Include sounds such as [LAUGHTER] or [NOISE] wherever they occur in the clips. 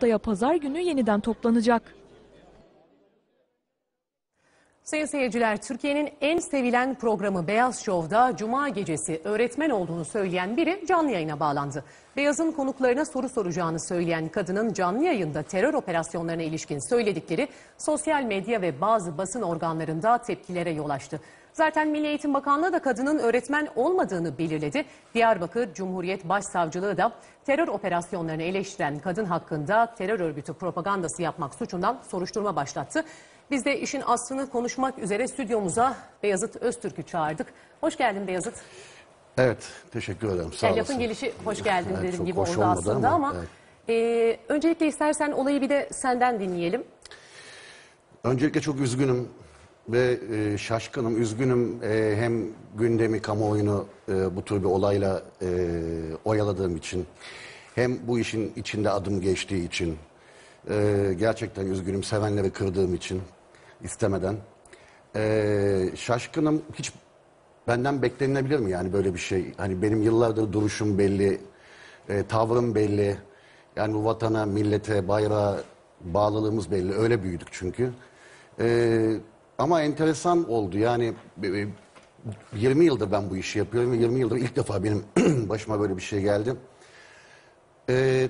Haftaya pazar günü yeniden toplanacak. Sayın seyirciler, Türkiye'nin en sevilen programı Beyaz Şov'da Cuma gecesi öğretmen olduğunu söyleyen biri canlı yayına bağlandı. Beyaz'ın konuklarına soru soracağını söyleyen kadının canlı yayında terör operasyonlarına ilişkin söyledikleri sosyal medya ve bazı basın organlarında tepkilere yol açtı. Zaten Milli Eğitim Bakanlığı da kadının öğretmen olmadığını belirledi. Diyarbakır Cumhuriyet Başsavcılığı da terör operasyonlarını eleştiren kadın hakkında terör örgütü propagandası yapmak suçundan soruşturma başlattı. Biz de işin aslını konuşmak üzere stüdyomuza Beyazıt Öztürk'ü çağırdık. Hoş geldin Beyazıt. Evet, teşekkür ederim. Sağ Yani lafın gelişi hoş geldin Evet, dedim gibi oldu aslında ama, ama, evet. e, öncelikle istersen olayı bir de senden dinleyelim. Öncelikle çok üzgünüm ve e, şaşkınım. Üzgünüm e, hem gündemi, kamuoyunu e, bu tür bir olayla e, oyaladığım için. Hem bu işin içinde adım geçtiği için. E, gerçekten üzgünüm, sevenleri kırdığım için istemeden. E, şaşkınım, hiç benden beklenilebilir mi yani böyle bir şey? Hani benim yıllardır duruşum belli, e, tavrım belli. Yani bu vatana, millete, bayrağa bağlılığımız belli. Öyle büyüdük çünkü. E, ama enteresan oldu yani e, e, 20 yıldır ben bu işi yapıyorum ve 20 yıldır ilk defa benim [CLEARS THROAT] başıma böyle bir şey geldi. E,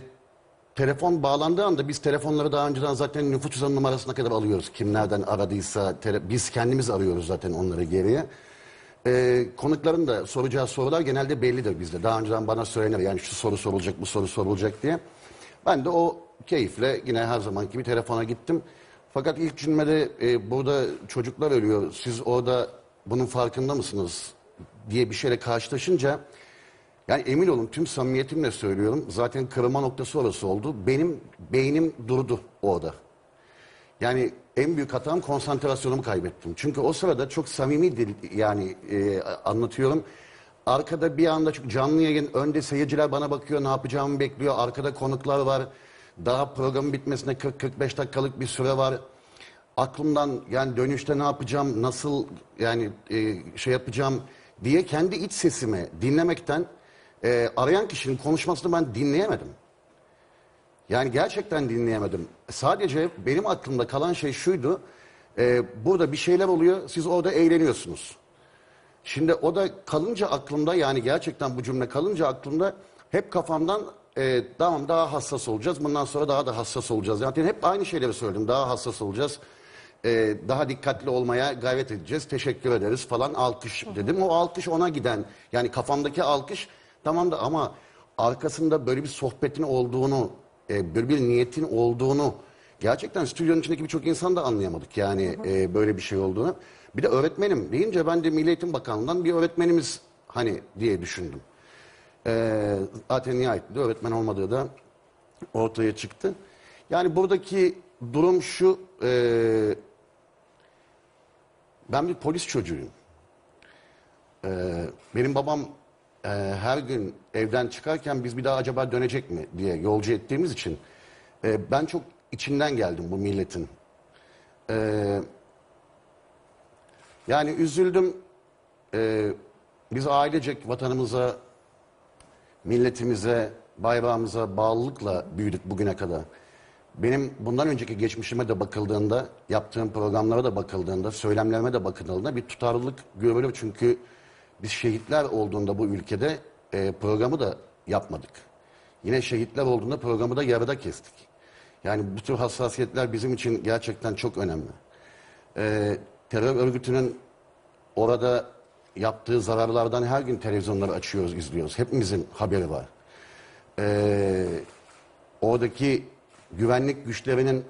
telefon bağlandığı anda biz telefonları daha önceden zaten nüfus cüzdanı numarasına kadar alıyoruz. Kim nereden aradıysa biz kendimiz arıyoruz zaten onları geriye. Ee, konukların da soracağı sorular genelde bellidir bizde. Daha önceden bana söylenir yani şu soru sorulacak bu soru sorulacak diye. Ben de o keyifle yine her zaman gibi telefona gittim. Fakat ilk cümlede e, burada çocuklar ölüyor. Siz orada bunun farkında mısınız diye bir şeyle karşılaşınca yani emin olun tüm samimiyetimle söylüyorum. Zaten kırılma noktası orası oldu. Benim beynim durdu orada. Yani en büyük hatam konsantrasyonumu kaybettim. Çünkü o sırada çok samimi dil yani e, anlatıyorum. Arkada bir anda çok canlı yayın, önde seyirciler bana bakıyor, ne yapacağımı bekliyor. Arkada konuklar var. Daha programın bitmesine 40-45 dakikalık bir süre var. Aklımdan yani dönüşte ne yapacağım, nasıl yani e, şey yapacağım diye kendi iç sesimi dinlemekten e, arayan kişinin konuşmasını ben dinleyemedim. Yani gerçekten dinleyemedim. Sadece benim aklımda kalan şey şuydu. e, burada bir şeyler oluyor, siz orada eğleniyorsunuz. Şimdi o da kalınca aklımda yani gerçekten bu cümle kalınca aklımda hep kafamdan e, tamam daha hassas olacağız. Bundan sonra daha da hassas olacağız. Yani hep aynı şeyleri söyledim. Daha hassas olacağız. e, daha dikkatli olmaya gayret edeceğiz. Teşekkür ederiz falan alkış dedim. O alkış ona giden yani kafamdaki alkış tamam da ama arkasında böyle bir sohbetin olduğunu e, böyle bir niyetin olduğunu gerçekten stüdyonun içindeki birçok insan da anlayamadık yani e, böyle bir şey olduğunu. Bir de öğretmenim deyince ben de Milli Eğitim Bakanlığı'ndan bir öğretmenimiz hani diye düşündüm. E, zaten nihayetinde öğretmen olmadığı da ortaya çıktı. Yani buradaki durum şu, e, ben bir polis çocuğuyum. Ee, benim babam e, her gün evden çıkarken biz bir daha acaba dönecek mi diye yolcu ettiğimiz için e, ben çok içinden geldim bu milletin. Ee, yani üzüldüm. Ee, biz ailecek vatanımıza, milletimize, bayrağımıza bağlılıkla büyüdük bugüne kadar. Benim bundan önceki geçmişime de bakıldığında, yaptığım programlara da bakıldığında, söylemlerime de bakıldığında bir tutarlılık görülür. Çünkü biz şehitler olduğunda bu ülkede e, programı da yapmadık. Yine şehitler olduğunda programı da yarıda kestik. Yani bu tür hassasiyetler bizim için gerçekten çok önemli. E, terör örgütünün orada yaptığı zararlardan her gün televizyonları açıyoruz, izliyoruz. Hepimizin haberi var. Ee, oradaki güvenlik güçlerinin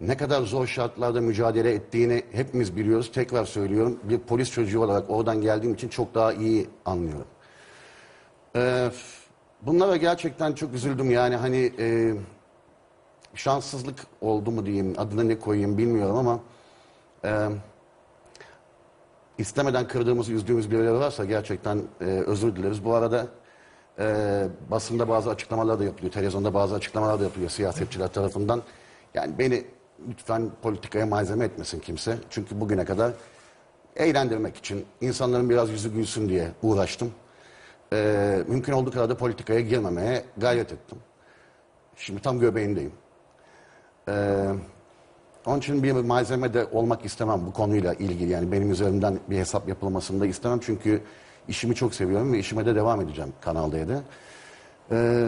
ne kadar zor şartlarda mücadele ettiğini hepimiz biliyoruz. Tekrar söylüyorum bir polis çocuğu olarak oradan geldiğim için çok daha iyi anlıyorum. Ee, bunlara gerçekten çok üzüldüm yani hani e, şanssızlık oldu mu diyeyim adına ne koyayım bilmiyorum ama e, istemeden kırdığımız, üzdüğümüz birileri varsa gerçekten e, özür dileriz. Bu arada e, basında bazı açıklamalar da yapılıyor, televizyonda bazı açıklamalar da yapılıyor siyasetçiler tarafından. Yani beni lütfen politikaya malzeme etmesin kimse. Çünkü bugüne kadar eğlendirmek için, insanların biraz yüzü gülsün diye uğraştım. E, mümkün olduğu kadar da politikaya girmemeye gayret ettim. Şimdi tam göbeğindeyim. Ee, onun için bir malzeme de olmak istemem bu konuyla ilgili. Yani benim üzerimden bir hesap yapılmasını da istemem. Çünkü işimi çok seviyorum ve işime de devam edeceğim Kanal D'de. Ee,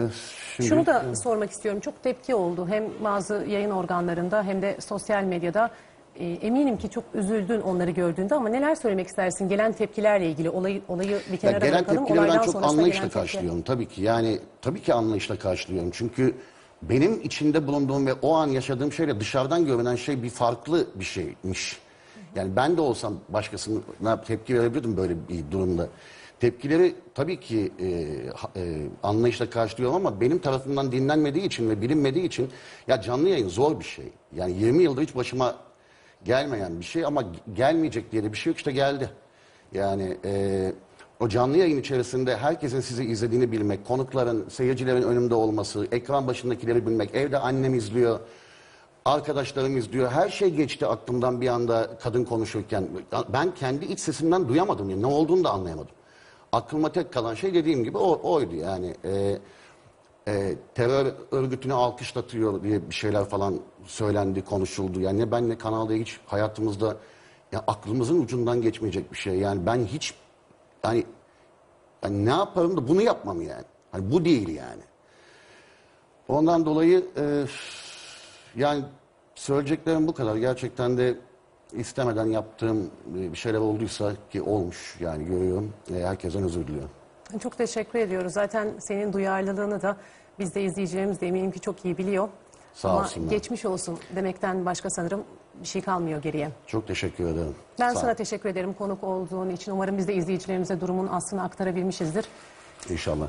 şimdi, Şunu da sormak istiyorum. Çok tepki oldu hem bazı yayın organlarında hem de sosyal medyada. E, eminim ki çok üzüldün onları gördüğünde ama neler söylemek istersin gelen tepkilerle ilgili olayı olayı bir kenara gelen bırakalım. tepkileri ben çok anlayışla gelen karşılıyorum tabii ki. Yani tabii ki anlayışla karşılıyorum. Çünkü benim içinde bulunduğum ve o an yaşadığım şeyle dışarıdan görünen şey bir farklı bir şeymiş. Yani ben de olsam başkasına tepki verebilirdim böyle bir durumda. Tepkileri tabii ki e, e, anlayışla karşılıyorum ama benim tarafımdan dinlenmediği için ve bilinmediği için ya canlı yayın zor bir şey. Yani 20 yıldır hiç başıma gelmeyen bir şey ama gelmeyecek diye de bir şey yok işte geldi. Yani e, o canlı yayın içerisinde herkesin sizi izlediğini bilmek, konukların, seyircilerin önümde olması, ekran başındakileri bilmek, evde annem izliyor, arkadaşlarım izliyor. Her şey geçti aklımdan bir anda kadın konuşurken. Ben kendi iç sesimden duyamadım. Yani ne olduğunu da anlayamadım. Aklıma tek kalan şey dediğim gibi o, oydu yani. E, e, terör örgütünü alkışlatıyor diye bir şeyler falan söylendi, konuşuldu. Yani ne ben ne kanalda hiç hayatımızda ya aklımızın ucundan geçmeyecek bir şey. Yani ben hiç hani, hani ne yaparım da bunu yapmam yani. Hani bu değil yani. Ondan dolayı e, yani söyleyeceklerim bu kadar. Gerçekten de istemeden yaptığım bir şeyler olduysa ki olmuş yani görüyorum. E, herkesten özür diliyorum. Çok teşekkür ediyoruz. Zaten senin duyarlılığını da biz de izleyicilerimiz de eminim ki çok iyi biliyor. Sağ Ama olsunlar. geçmiş olsun demekten başka sanırım bir şey kalmıyor geriye. Çok teşekkür ederim. Ben Sağ sana teşekkür ederim konuk olduğun için. Umarım biz de izleyicilerimize durumun aslını aktarabilmişizdir. İnşallah.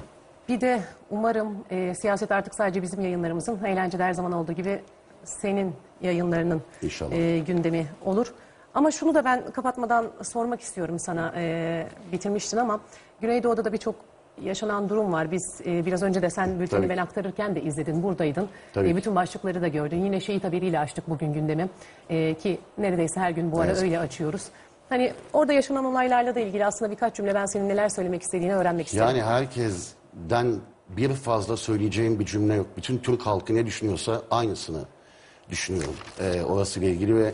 Bir de umarım e, siyaset artık sadece bizim yayınlarımızın, eğlencede her zaman olduğu gibi senin yayınlarının İnşallah. e, gündemi olur. Ama şunu da ben kapatmadan sormak istiyorum sana. E, bitirmiştin ama Güneydoğu'da da birçok yaşanan durum var. Biz e, biraz önce de sen bülteni Tabii. ben aktarırken de izledin, buradaydın. Tabii E, bütün başlıkları da gördün. Yine şehit haberiyle açtık bugün gündemi. E, ki neredeyse her gün bu ara Evet. öyle açıyoruz. Hani orada yaşanan olaylarla da ilgili aslında birkaç cümle ben senin neler söylemek istediğini öğrenmek istedim. Yani herkesten bir fazla söyleyeceğim bir cümle yok. Bütün Türk halkı ne düşünüyorsa aynısını düşünüyorum. Ee, orasıyla ilgili ve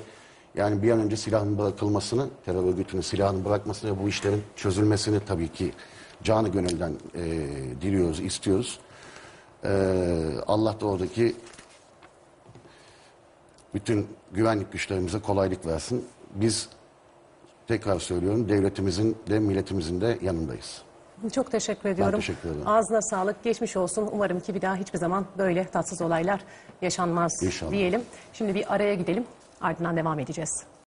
yani bir an önce silahın bırakılmasını, terör örgütünün silahını bırakmasını ve bu işlerin çözülmesini tabii ki canı gönülden e, diliyoruz, istiyoruz. Ee, Allah da oradaki bütün güvenlik güçlerimize kolaylık versin. Biz tekrar söylüyorum devletimizin de milletimizin de yanındayız. Çok teşekkür ediyorum. teşekkür ederim. Ağzına sağlık, geçmiş olsun. Umarım ki bir daha hiçbir zaman böyle tatsız olaylar yaşanmaz İnşallah. diyelim. Şimdi bir araya gidelim, ardından devam edeceğiz.